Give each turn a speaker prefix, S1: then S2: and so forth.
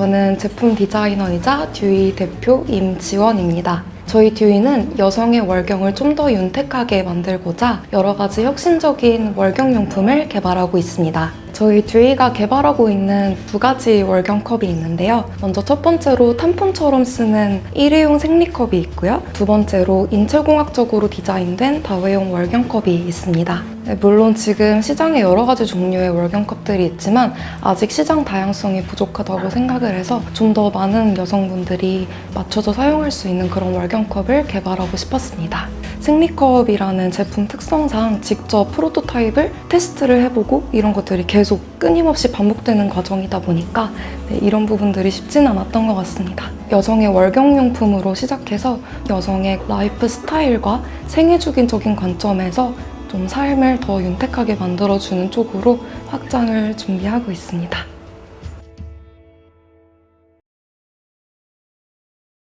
S1: 저는 제품 디자이너이자 듀이 대표 임지원입니다. 저희 듀이는 여성의 월경을 좀 더 윤택하게 만들고자 여러 가지 혁신적인 월경용품을 개발하고 있습니다. 저희 듀이가 개발하고 있는 두 가지 월경컵이 있는데요. 먼저 첫 번째로 탐폰처럼 쓰는 일회용 생리컵이 있고요. 두 번째로 인체공학적으로 디자인된 다회용 월경컵이 있습니다. 네, 물론 지금 시장에 여러 가지 종류의 월경컵들이 있지만 아직 시장 다양성이 부족하다고 생각을 해서 좀 더 많은 여성분들이 맞춰서 사용할 수 있는 그런 월경컵을 개발하고 싶었습니다. 생리컵이라는 제품 특성상 직접 프로토타입을 테스트를 해보고 이런 것들이 계속 끊임없이 반복되는 과정이다 보니까 네, 이런 부분들이 쉽진 않았던 것 같습니다. 여성의 월경용품으로 시작해서 여성의 라이프 스타일과 생애 주기적인 관점에서 좀 삶을 더 윤택하게 만들어주는 쪽으로 확장을 준비하고 있습니다.